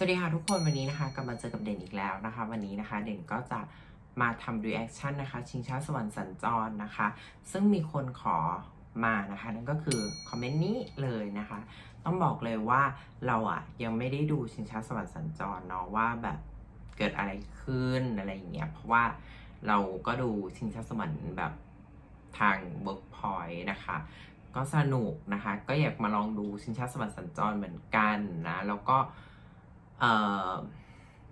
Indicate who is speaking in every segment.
Speaker 1: สวัสดีค่ะทุกคนวันนี้นะคะกลับมาเจอกับเด่นอีกแล้วนะคะ วันนี้นะคะเด่นก็จะมาทำ reaction นนะคะ ชิงช้าสวรรค์สัญจรนะคะ ซึ่งมีคนขอมานะคะ นั่นก็คือคอมเมนต์นี้เลยนะคะ ต้องบอกเลยว่าเราอะยังไม่ได้ดูชิงช้าสวรรค์สัญจรเนาะว่าแบบเกิดอะไรขึ้นอะไรอย่างเงี้ยเพราะว่าเราก็ดูชิงช้าสวรรค์แบบทาง Workpoint นะคะ ก็สนุกนะคะ ก็อยากมาลองดูชิงช้าสวรรค์สัญจรเหมือนกันนะแล้วก็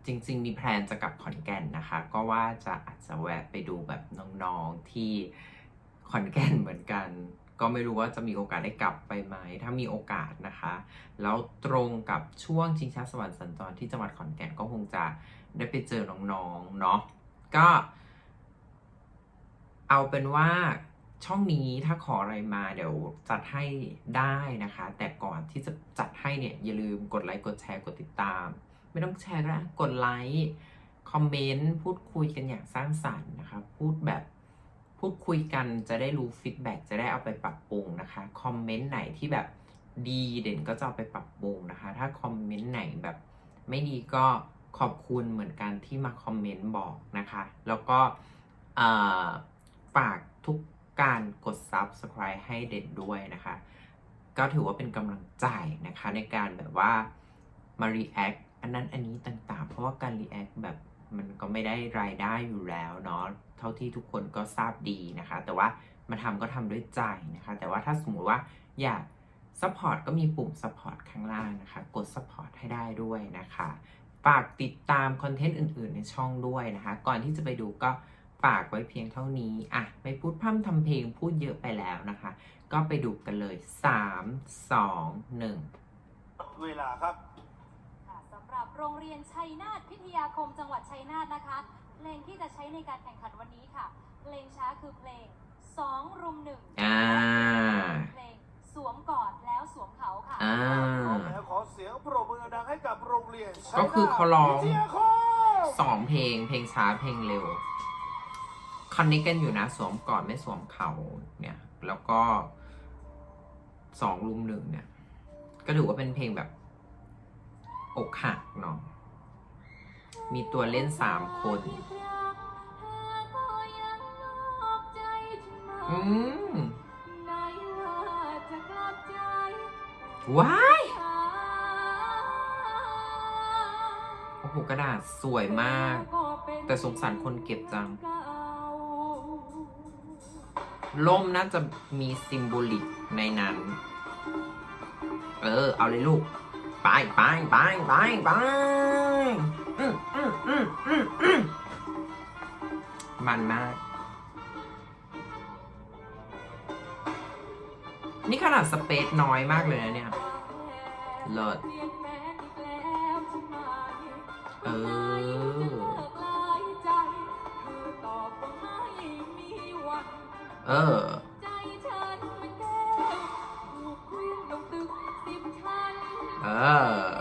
Speaker 1: จริง ๆ มีแพลนจะกลับขอนแก่นนะคะ ก็ว่าจะอาจจะแวะไปดูแบบน้องๆที่ขอนแก่นเหมือนกัน ก็ไม่รู้ว่าจะมีโอกาสได้กลับไปไหม ถ้ามีโอกาสนะคะ แล้วตรงกับช่วงชิงช้าสวรรค์สัญจรที่จังหวัดขอนแก่นก็คงจะได้ไปเจอน้องๆเนาะก็ เอาเป็นว่าช่องนี้ถ้าขออะไรมาเดี๋ยวจัดให้ได้นะคะ แต่ก่อนที่จะจัดให้เนี่ยอย่าลืมกดไลค์กดแชร์กดติดตาม ไม่ต้องแชร์ก็ได้กดไลค์คอมเมนต์พูดคุยกันอย่างสร้างสรรค์นะคะพูดแบบพูดคุยกันจะได้รู้ฟีดแบ็กจะได้เอาไปปรับปรุงนะคะคอมเมนต์ไหนที่แบบดีเด่นก็จะเอาไปปรับปรุงนะคะ ถ้าคอมเมนต์ไหนแบบไม่ดีก็ขอบคุณเหมือนกันที่มาคอมเมนต์บอกนะคะ แล้วก็ฝากทุกการกด subscribe ให้เด่นด้วยนะคะ ก็ถือว่าเป็นกำลังใจนะคะในการแบบว่ามา react อันนั้นอันนี้ต่างๆ เพราะว่าการ react แบบมันก็ไม่ได้รายได้อยู่แล้วเนาะเท่าที่ทุกคนก็ทราบดีนะคะ แต่ว่ามาทำก็ทำด้วยใจนะคะ แต่ว่าถ้าสมมุติว่าอยาก support ก็มีปุ่ม support ข้างล่างนะคะ กด support ให้ได้ด้วยนะคะ ฝากติดตามคอนเทนต์อื่น ๆ ในช่องด้วยนะคะ ก่อนที่จะไปดูก็ฝากไว้เพียงเท่านี้ อะ ไม่พูดพร่ำทำเพลงพูดเยอะไปแล้วนะคะ ก็ไปดูกันเลย 3 2 1
Speaker 2: เวลาครับ
Speaker 3: โรงเรียนชัยนาทพิทยาคมจังหวัดชัยนาทนะคะ เพลงที่จะใช้ในการแข่งขันวันนี้ค่ะ เพลงช้าคือเพลงสองรุมหนึ่ง
Speaker 1: อ่า
Speaker 3: เพลงสวมกอดแล้วสวมเขาค่ะ
Speaker 1: อ่า
Speaker 2: ขอแล้วขอเสียงปรบมือดังให้กับโรงเรียนชัย
Speaker 1: ก็
Speaker 2: นาท
Speaker 1: คือเขาร้อง
Speaker 2: วิทยาคม
Speaker 1: สองเพลง เพลงช้าเพลงเร็ว คอนเนคกันอยู่นะ สวมก่อนไม่สวมเขาเนี่ย แล้วก็สองรุมหนึ่งเนี่ย ก็ถือว่าเป็นเพลงแบบ อกหักเนาะมีตัวเล่นสามคนอืมว้ายโอ้โหกระดาษสวยมาก แต่สงสารคนเก็บจังล่มน่าจะมีซิมโบลิกในนั้น เออ เอาเลยลูก ไปไปไปไปไปมันมาก นี่ขนาดสเปซน้อยมากเลยนะเนี่ยเลิศเออ เออ เ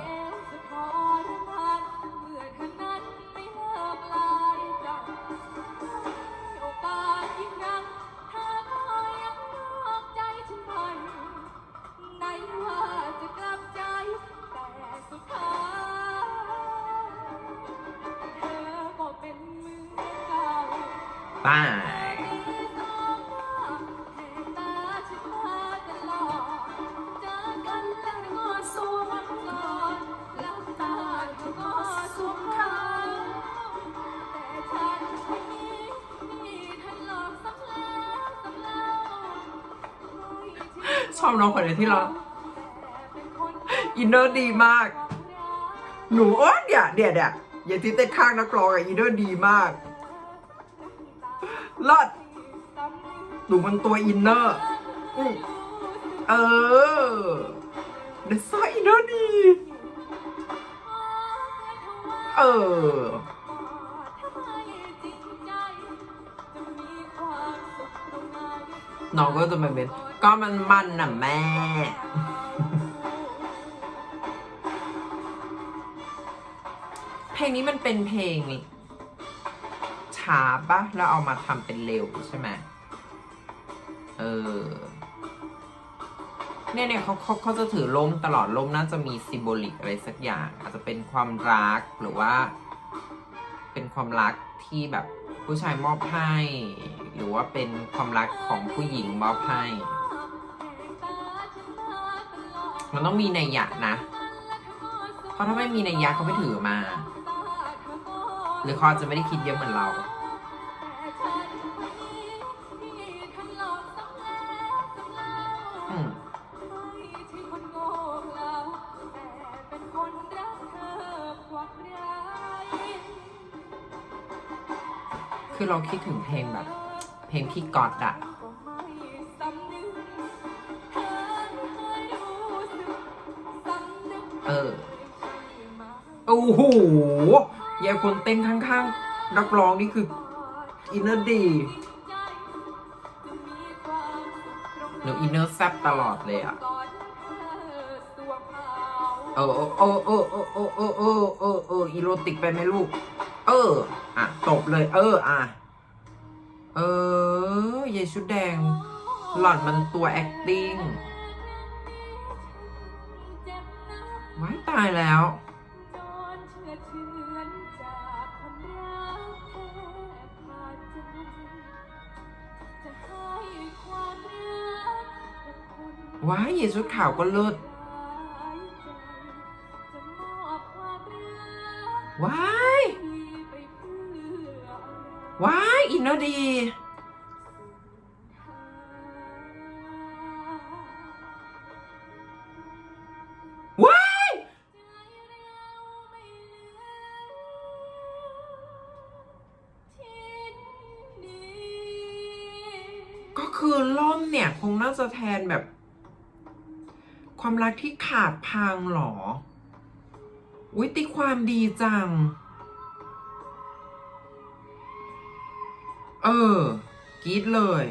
Speaker 1: ชอบน้องคนนี้ที่ร้องอินเนอร์ดีมาก หนูโอ้เดี๋ยวเดี๋ยวเดี๋ยวอย่าทิเต้นข้างนักร้องอะอินเนอร์ดีมากเลิศหนูมันตัวอินเนอร์เออเดซออินเนอร์ดีเออน้องก็จะมาเป็น ก็มันมันน่ะแม่ เพลงนี้มันเป็นเพลงช้าปะแล้วเอามาทำเป็นเร็วใช่ไหมเออ
Speaker 4: เนี่ยเนี่ยเขาเขาเขาจะถือลมตลอดลมน่าจะมีซิมโบลิกอะไรสักอย่าง อาจจะเป็นความรักหรือว่า เป็นความรักที่แบบผู้ชายมอบให้ หรือว่าเป็นความรักของผู้หญิงมอบให้ มันต้องมีในยยะนะ เพราะถ้าไม่มีในยยะเขาไม่ถือมา หรือเขาจจะไม่ได้คิดเยอะเหมือนเรา อืมคือเราคิดถึงเพลงแบบ เพลงพี่ก๊อตอะ ออโอ้โหยายคนเต้นข้างๆนักร้องนี่คืออินเนอร์ดีหนูอินเนอร์แซบตลอดเลยอะเออเออเออเออเออเออเออเอออออีโรติกไปไหมลูก เออ อะตบเลย เออ อะ เออยายชุดแดง หล่อนมันตัว acting ว้ายแล้ว ว้ายยายชุดขาวก็เลิศว้าย ว้าย อินเนอร์ดี คือล่มเนี่ย คงน่าจะแทนแบบ ความรักที่ขาดพังหรอวิตีความดีจัง เออ กีดเลย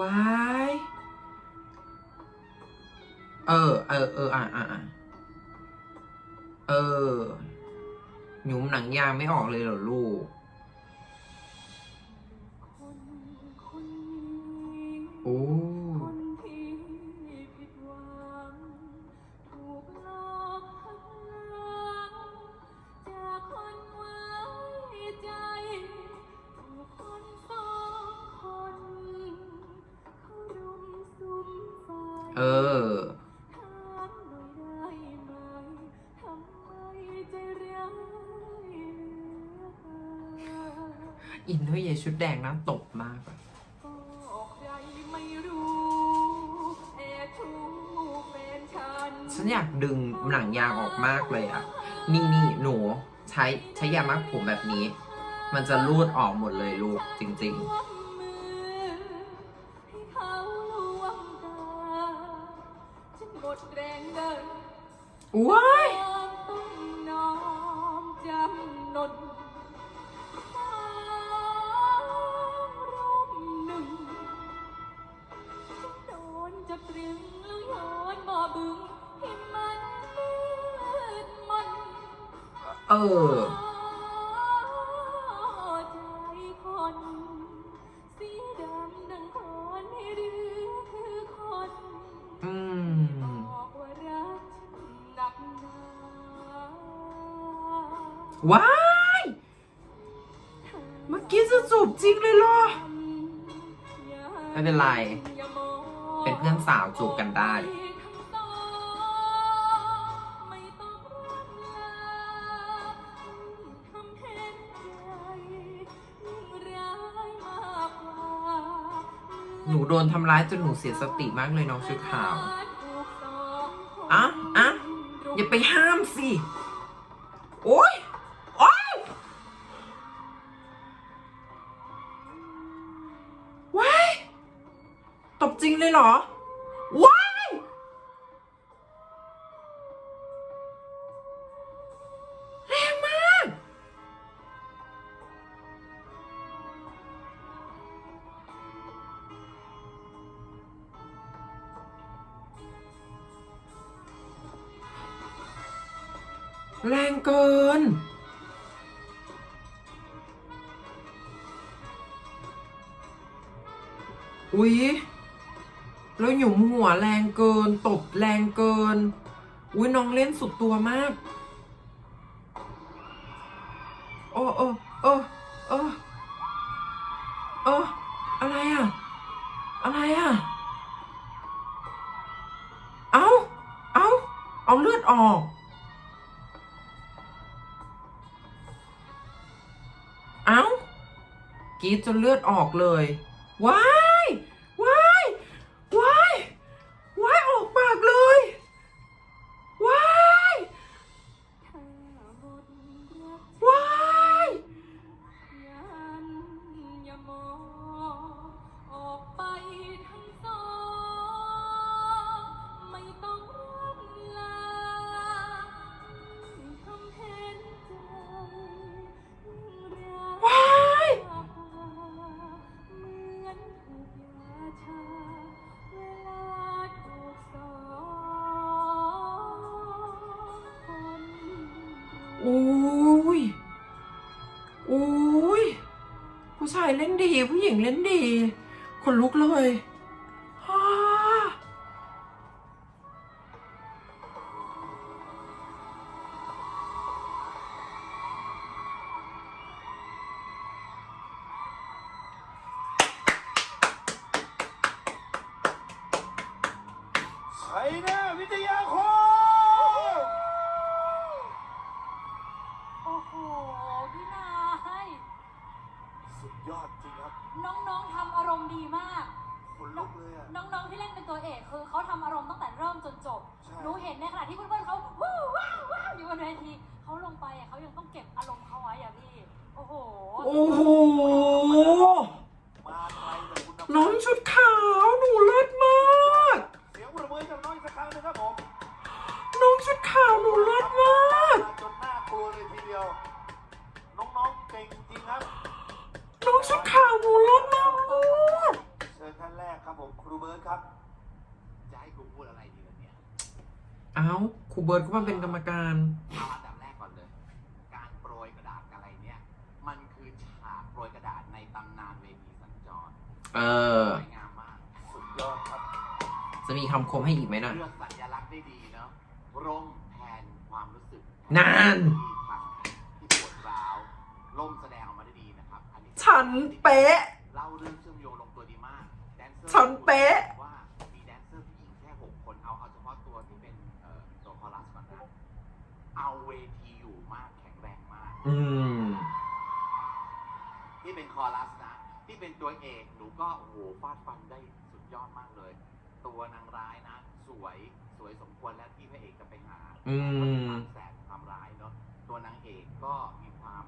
Speaker 4: ว้ายเออ เออ เออ อะอะอะเออ หยุมหนังยางไม่ออกเลยเหรอลูก โอ้อองนที่ออยายนด้วยเยชุดแดงนะตบมาก หนังยางออกมากเลยอะนี่นี่หนูใช้ใช้ยามักผมแบบนี้ มันจะรูดออกหมดเลยลูกจริง ๆว้าย
Speaker 1: อ อืม ว้า
Speaker 4: ย เมื่อกี้จะจูบจริงเลยเหรอ ไม่เป็นไร เป็นเพื่อนสาวจูบกันได้
Speaker 1: หนู
Speaker 4: โดนทำร้ายจนหนูเสียสติมากเลยน้องชุดขาวอะอะอย่าไปห้ามสิ โอ๊ยโอ๊ยว้ายตบจริงเลยเหรอ แรงเกิน อุ๊ย
Speaker 1: แล้วหยุมหัวแรงเกิน ตบแรงเกิน อุ้ยน้องเล่นสุดตัวมาก โอ้โอ้โอ้โอ้โอ้อะไรอะ อะไรอะ เอาเอาเอาเลือดออก เอากรีดจนเลือดออกเลย ว้า อุ้ย
Speaker 3: อุ้ย
Speaker 1: ผู้ชายเล่นดี ผู้หญิงเล่นดี คนลุกเลย
Speaker 3: ก
Speaker 2: เลยอะ
Speaker 3: น้องๆที่เล่นเป็นตัวเอกคือเขาทำอารมณ์ตั้งแต่เริ่มจนจบ
Speaker 2: ใช่
Speaker 3: หนูเห็นในขณะที่เพื่อนๆเขาวู้ว้าวว้าวอยู่บนเวทีเขาลงไปอะเขายังต้องเก็บอารมณ์เขาไว้อะพี่ โอ้โห
Speaker 1: โอ้โห
Speaker 2: มาไทยแบบคุณภาพ
Speaker 1: น้องชุดขาวหนูเลิศมาก
Speaker 2: เสียงประมือจากน้องอีกสักครั้งหนึงครับผม
Speaker 1: น้องชุดขาวหนูเลิศมาก
Speaker 2: จนน่ากลัวเลยทีเดียว น้องๆเก่งจริงครับ
Speaker 1: น้องชุดขาวหนูเลิศมาก
Speaker 2: เชิญ ท่านแรกครับผมครูเบิร์ตครับ
Speaker 5: จะให้กูพูดอะไรดีล่ะเนี่ย
Speaker 1: เอ้าครูเบิร์ตก็มาเป็นกรรมการ
Speaker 5: เอาอันดับแรกก่อนเลย การโปรยกระดาษอะไรเนี่ย มันคือฉากโปรยกระดาษในตำนานเวทีสัญจร
Speaker 1: เออ
Speaker 5: สวยงามมาก
Speaker 2: สุดยอดครับ
Speaker 1: จะมีคำคมให้อีกไหมน่ะ
Speaker 5: เลือกสัญลักษณ์ได้ดีเนาะร่มแทนความรู้สึก
Speaker 1: นาน
Speaker 5: ที่ทำที่ปวดร้าวร่มแสดงออกมาได้ดีนะครับอันนี้
Speaker 1: ฉันเป๊ะ อืม
Speaker 5: ที่เป็นคอรัสนะ ที่เป็นตัวเอกหนูก็โอ้โหฟาดฟันได้สุดยอดมากเลย ตัวนางร้ายนะ สวยสวยสมควรแล้วที่พระเอกจะไปหา
Speaker 1: อืม
Speaker 5: ความแสบความร้ายเนาะตัวนางเอกก็มีความ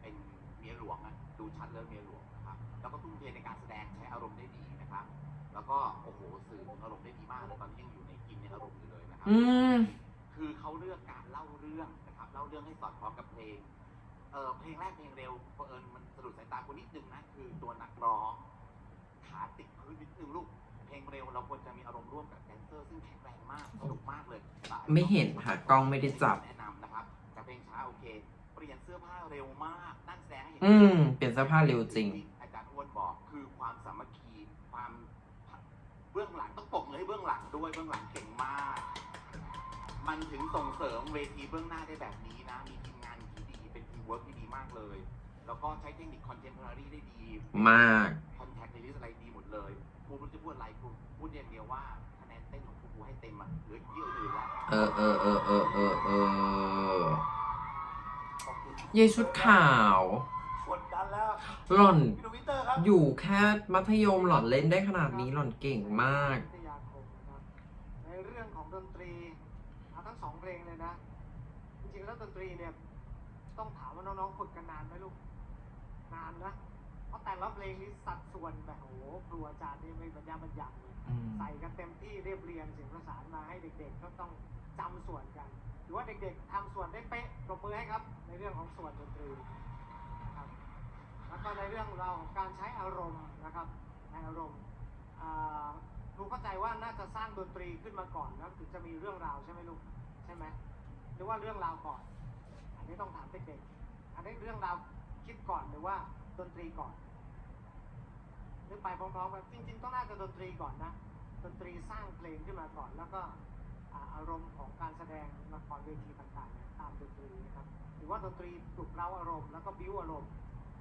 Speaker 5: เป็นเมียหลวงอะดูชัดเลยเมียหลวงนะครับ แล้วก็ทุ่มเทในการแสดงใช้อารมณ์ได้ดีนะครับ แล้วก็โอ้โหสื่อถึงอารมณ์ได้ดีมากเลยตอนนี้ยังอยู่ในกินในอารมณ์อยู่เลยนะครั
Speaker 1: อืม
Speaker 5: คือเขาเลือกการเล่าเรื่องนะครับ เล่าเรื่องให้สอดคล้องกับเพลง เออเพลงแรกเพลงเร็วเผอิญมันสะดุดสายตาคุณนิดนึงนะคือตัวนักร้องขาติดพื้นนิดนึงลูกเพลงเร็วเราควรจะมีอารมณ์ร่วมกับแดนเซอร์ซึ่งแข็งแรงมากสนุกมากเลย
Speaker 1: ไม่เห็นค่ะกล้องไม่ได้จับ
Speaker 5: แนะนำนะครับแต่เพลงช้าโอเคเปลี่ยนเสื้อผ้าเร็วมากนั่งแสดงให้เห็น
Speaker 1: อืมเปลี่ยนเสื้อผ้าเร็วจริง
Speaker 5: อาจารย์อ้วนบอกคือความสามัคคีความเบื้องหลังต้องปกมือให้เบื้องหลังด้วยเบื้องหลังเก่งมาก มันถึงส่งเสริมเวทีเบื้องหน้าได้แบบนี้นะมีทีมงานที่ดี เป็นทีมเวิร์กที่ดีมากเลย แล้วก็ใช้เทคนิคคอนเทมพอรารีได้ดี
Speaker 1: มาก
Speaker 5: คอนแทคในลิสอะไรดีหมดเลยครูไม่รู้จะพูดอะไรครูพูดอย่างเดียวว่าคะแนนเต้นของครูครูให้เต็มอะเหลือเยอะอื่นละ
Speaker 1: เออเออเออเออเออเออ
Speaker 2: ขอบคุณ
Speaker 1: เยชุดขาว
Speaker 2: กดดันแล้ว
Speaker 1: หล่อน
Speaker 2: พี่หนูวินเตอร์ครับ
Speaker 1: อยู่แค่มัธยมหล่อนเล่นได้ขนาดนี้หล่อนเก่งมาก
Speaker 6: วิทยาคมนะครับในเรื่องของดนตรีเอาทั้งสองเพลงเลยนะ จริงๆแล้วดนตรีเนี่ยต้องถาม ว่าน้องๆฝึกกันนานไหมลูก นานนะ เพราะแต่ละเพลงนี้สัดส่วนแบบโอ้โหครูอาจารย์นี่ไม่บรรยาบรรยังเลย
Speaker 1: อืม
Speaker 6: ใส่กันเต็มที่เรียบเรียงเสียงประสานมาให้เด็กๆ ก็ต้องจำส่วนกัน หรือว่าเด็กๆทำส่วนได้เป๊ะปรบมือให้ครับ ในเรื่องของส่วนดนตรีนะครับ แล้วก็ในเรื่องราวของการใช้อารมณ์นะครับในอารมณ์อ่าครูเข้าใจว่าน่าจะสร้างดนตรีขึ้นมาก่อนแล้วถึงจะมีเรื่องราวใช่ไหมลูกใช่ไหมหรือว่าเรื่องราวก่อน อันนี้ต้องถามเด็กๆ อันนี้เรื่องราวคิดก่อนหรือว่าดนตรีก่อน หรือไปพร้อมๆกันจริง ๆ ต้องน่าจะดนตรีก่อนนะ ดนตรีสร้างเพลงขึ้นมาก่อน แล้วก็อ่าอารมณ์ของการแสดงละครเวทีต่างๆเนี่ยตามดนตรีนะครับถือว่าดนตรีปลุกเร้าอารมณ์แล้วก็บิ้วอารมณ์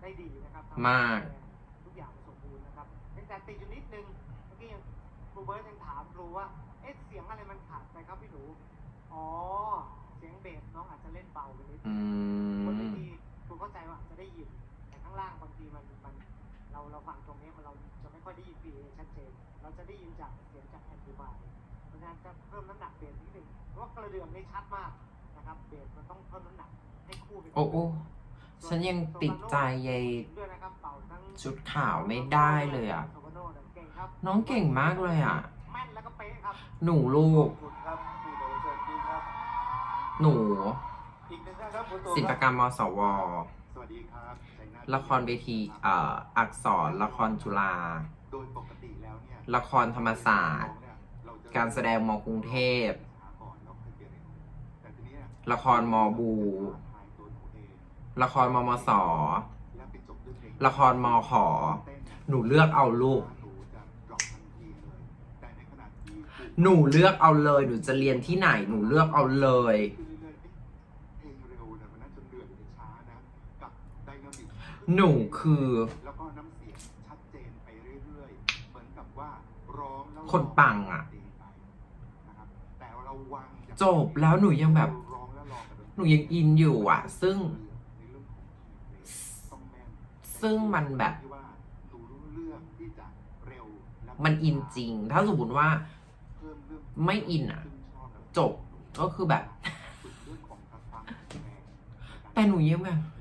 Speaker 6: ได้ดีนะครับทำให้
Speaker 1: มาก
Speaker 6: แสดงทุกอย่างสมบูรณ์นะครับเพียงแต่ติดอยู่นิดนึงเมื่อกี้ยังครูเบิร์ตยังถามครูว่าเอ๊ะเสียงอะไรมันขาดไปครับพี่หนูอ๋อเสียงเบสน้องอาจจะเล่นเบาไปนิดนึ
Speaker 1: อื
Speaker 6: งบนเว
Speaker 1: ม
Speaker 6: ทีคุณเข้าใจว่าจะได้ยิน แต่ข้างล่างบางทีมันมัน เราเราฟังตรงนี้มันเราจะไม่ค่อยได้ยิน PA ชัดเจน เราจะได้ยินจากเสียงจากแอมพลิฟายเพราะฉะนั้นจะเพิ่มน้ำหนักเบสนิดหนึ่งเพราะว่ากระเดื่องนี่ชัดมากนะครับเบสมันต้องเพิ่มน้ำหนักให้คู่ไปกับ
Speaker 1: โอ้โอ้ฉันยังติดใจยาย
Speaker 6: ด้วยนะครับเป่าทั้ง
Speaker 1: ชุดขาวไม่ได้เลยอะ
Speaker 6: โซโบโน่เนี่ยเก่งครับ
Speaker 1: น้องเก่งมากเลยอะ
Speaker 6: แม่นแล้วก็เป๊ะครับ
Speaker 1: หนูลู
Speaker 2: ข
Speaker 1: ก
Speaker 2: อบคุณครับ หนูอีกหนึ่งท่านครับคุณตูน
Speaker 1: ศิลป
Speaker 2: รับ
Speaker 1: กรรมมสว ละครเวทีเอ่ออักษรละครจุฬา
Speaker 5: โดยปกติแล้วเนี่ย
Speaker 1: ละครธรรมศาสตร์ การแสดงมกรุงเทพ ละครมบู ละครมมส ละครมขอ หนูเลือกเอาลูก หนูเลือกเอาเลย หนูจะเรียนที่ไหน หนูเลือกเอาเลย
Speaker 5: เพลงเร็วเนี่ยมันน่าจะเดือดหรือช้านะกับไดนามิก
Speaker 1: หนูคือ
Speaker 5: แล้วก็น้ำเสียงชัดเจนไปเรื่อยๆ เหมือนกับว่าร้องแล้ว
Speaker 1: คนปังอะ
Speaker 5: นะครับแต่ราวางอย่า
Speaker 1: จบแล้วหนูยังแบบ
Speaker 5: ร้องแล้วรอกับดตรี
Speaker 1: หนูยังอินอยู่อะ ซึ่ง
Speaker 5: ในเรื่องของต้องแม่น
Speaker 1: ซึ่งมันแบบ
Speaker 5: ที่ว่าหนูรู้เรื่องที่จะเร็วและ
Speaker 1: มันอินจริง ถ้าสมมติว่า
Speaker 5: เพิ่มเรื่อง
Speaker 1: ไม่อินอะ
Speaker 5: ขึ้ชอบแล้ว
Speaker 1: จบก็คือแบบ
Speaker 5: ฝึกเรื่องของความแข็งแรง
Speaker 1: แต่หนูยังแบบ
Speaker 5: ใน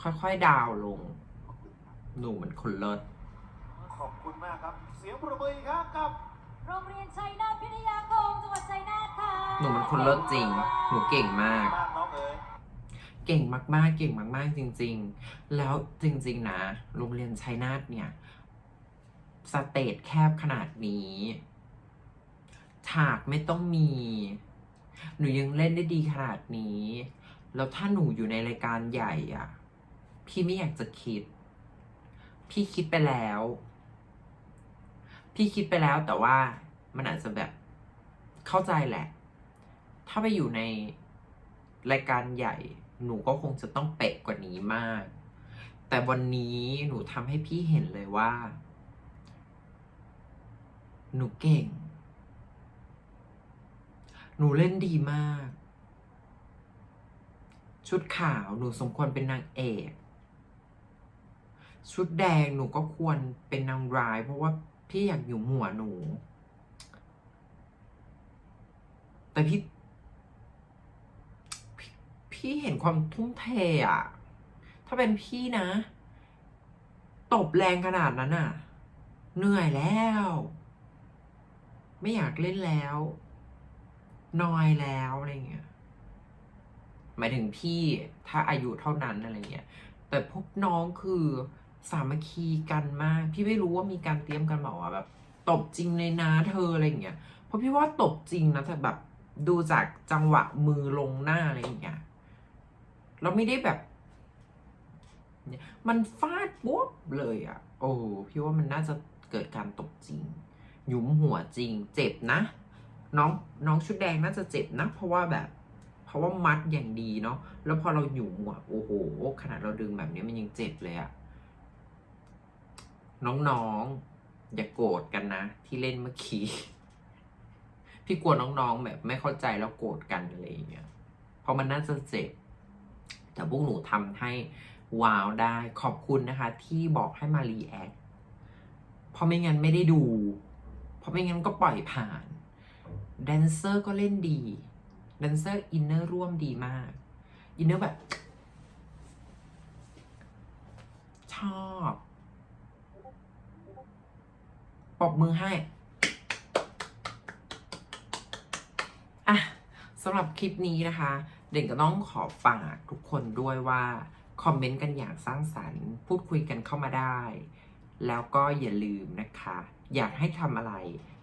Speaker 1: ค่อยๆ ดาวน์ลง
Speaker 5: ขอบคุณครับ
Speaker 1: หนูมันคนเลิศ
Speaker 2: ขอบคุณมากครับ เสียงประมืออีกครับกับ
Speaker 3: โรงเรียนชัยนาทพิทยาคมจังหวัดชัยนาทค่ะ
Speaker 1: หนูมันคนเลิศจริง หนูเก่งมาก
Speaker 2: มากน้องเอ๋ย
Speaker 1: เก่งมากๆ เก่งมาก ๆ จริง ๆ แล้วจริง ๆ นะ โรงเรียนชัยนาทเนี่ย สเตจแคบขนาดนี้ ฉากไม่ต้องมี หนูยังเล่นได้ดีขนาดนี้ แล้วถ้าหนูอยู่ในรายการใหญ่อะ พี่ไม่อยากจะคิด พี่คิดไปแล้ว พี่คิดไปแล้วแต่ว่ามันอาจจะแบบเข้าใจแหละ ถ้าไปอยู่ในรายการใหญ่ หนูก็คงจะต้องเป๊ะกว่านี้มาก แต่วันนี้หนูทำให้พี่เห็นเลยว่า หนูเก่ง หนูเล่นดีมาก ชุดขาวหนูสมควรเป็นนางเอก ชุดแดงหนูก็ควรเป็นนางร้าย เพราะว่าพี่อยากอยู่หัวหนู แต่พี่ พี่เห็นความทุ่มเทอะถ้าเป็นพี่นะ ตบแรงขนาดนั้นอะเหนื่อยแล้ว ไม่อยากเล่นแล้ว นอยแล้วอะไรเงี้ยหมายถึงพี่ถ้าอายุเท่านั้นอะไรเงี้ยแต่พวกน้องคือ สามัคคีกันมาก พี่ไม่รู้ว่ามีการเตรียมกันบอกว่าแบบตบจริงเลยนะเธออะไรอย่างเงี้ยเพราะพี่ว่าตบจริงนะแต่แบบดูจากจังหวะมือลงหน้าอะไรอย่างเงี้ยเราไม่ได้แบบ มันฟาดปุ๊บเลยอะ่ะ โอ้พี่ว่ามันน่าจะเกิดการตบจริง หยุมหัวจริง เจ็บนะ น้องน้องชุดแดงน่าจะเจ็บนะ เพราะว่าแบบ เพราะว่ามัดอย่างดีเนาะแล้วพอเราหยุมหัวโอ้โหขนาดเราดึงแบบนี้มันยังเจ็บเลยอะ น้องๆ อย่าโกรธกันนะ ที่เล่นเมื่อกี้ พี่กลัวน้องๆ แบบไม่เข้าใจแล้วโกรธกันอะไรอย่างเงี้ยเพราะมันน่าจะเจ็บ แต่พวกหนูทำให้ว้าวได้ขอบคุณนะคะ ที่บอกให้มารีแอคเพราะไม่งั้นไม่ได้ดู เพราะไม่งั้นก็ปล่อยผ่านแดนเซอร์ก็เล่นดีแดนเซอร์อินเนอร์ร่วมดีมากอินเนอร์แบบ ชอบ ปบมือให้ อะสำหรับคลิปนี้นะคะ เด่นก็ต้องขอฝากทุกคนด้วยว่า คอมเมนต์กันอย่างสร้างสรรค์ พูดคุยกันเข้ามาได้ แล้วก็อย่าลืมนะคะ อยากให้ทำอะไร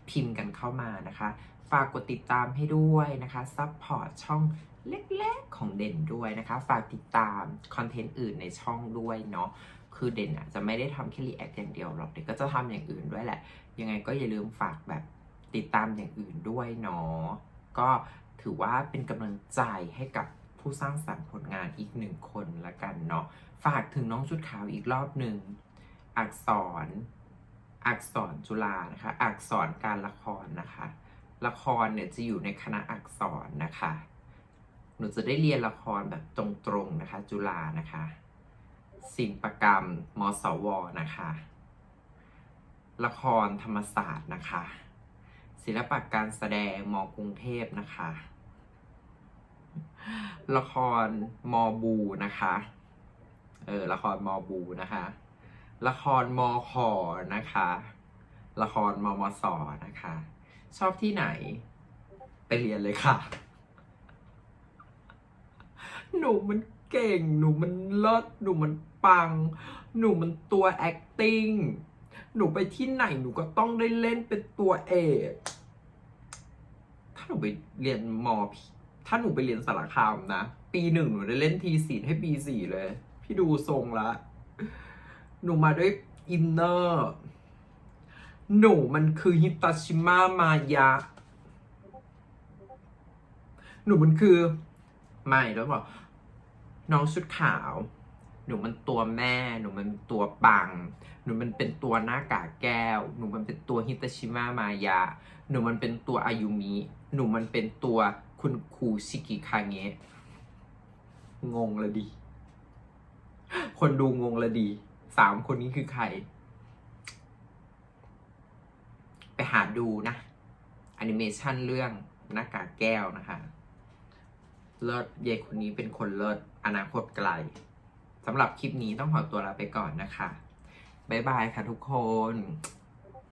Speaker 1: พิมพ์กันเข้ามานะคะ ฝากกดติดตามให้ด้วยนะคะซัพพอร์ตช่องเล็กๆของเด่นด้วยนะคะ ฝากติดตามคอนเทนต์อื่นในช่องด้วยเนาะ คือเด่นอะจะไม่ได้ทำแค่รีแอคอย่างเดียวหรอกเด็กก็จะทำอย่างอื่นด้วยแหละ ยังไงก็อย่าลืมฝากแบบติดตามอย่างอื่นด้วยเนาะก็ถือว่าเป็นกำลังใจให้กับผู้สร้างสรรค์ผลงานอีกหนึ่งคนละกันเนาะฝากถึงน้องชุดขาวอีกรอบหนึ่งอักษร อักษรจุฬานะคะ อักษรการละครนะคะ ละครเนี่ยจะอยู่ในคณะอักษรนะคะ หนูจะได้เรียนละครแบบตรงๆนะคะ จุฬานะคะ ศิลปกรรม มสว นะคะ ละครธรรมศาสตร์นะคะ ศิลปะการแสดงมกรุงเทพนะคะ ละครมบูนะคะ เออ ละครมบูนะคะ ละครมขอนะคะ ละครมมสนะคะ ชอบที่ไหน ไปเรียนเลยค่ะ หนูมันเก่ง หนูมันเลิศ หนูมัน ปัง หนูมันตัว acting หนูไปที่ไหนหนูก็ต้องได้เล่นเป็นตัวเอกถ้าหนูไปเรียนมอถ้าหนูไปเรียนสารคามนะ ปีหนึ่งหนูได้เล่นทีสี่ให้ปีสี่เลย พี่ดูทรงละ หนูมาด้วยอินเนอร์ หนูมันคือฮิตาชิมะมายะ หนูมันคือ ไม่แล้วบอกน้องชุดขาว หนูมันตัวแม่ หนูมันตัวปัง หนูมันเป็นตัวหน้ากากแก้ว หนูมันเป็นตัวฮิตาชิมะมายะหนูมันเป็นตัวอายุมิ หนูมันเป็นตัวคุณครูชิกิคาเงะ งงละดิคนดูงงละดี สามคนนี้คือใคร ไปหาดูนะแอนิเมชันเรื่องหน้ากากแก้วนะคะ เลิศเยายคนนี้เป็นคนเลิศอนาคตไกล สำหรับคลิปนี้ต้องขอตัวลาไปก่อนนะคะ บ๊ายบายค่ะทุกคน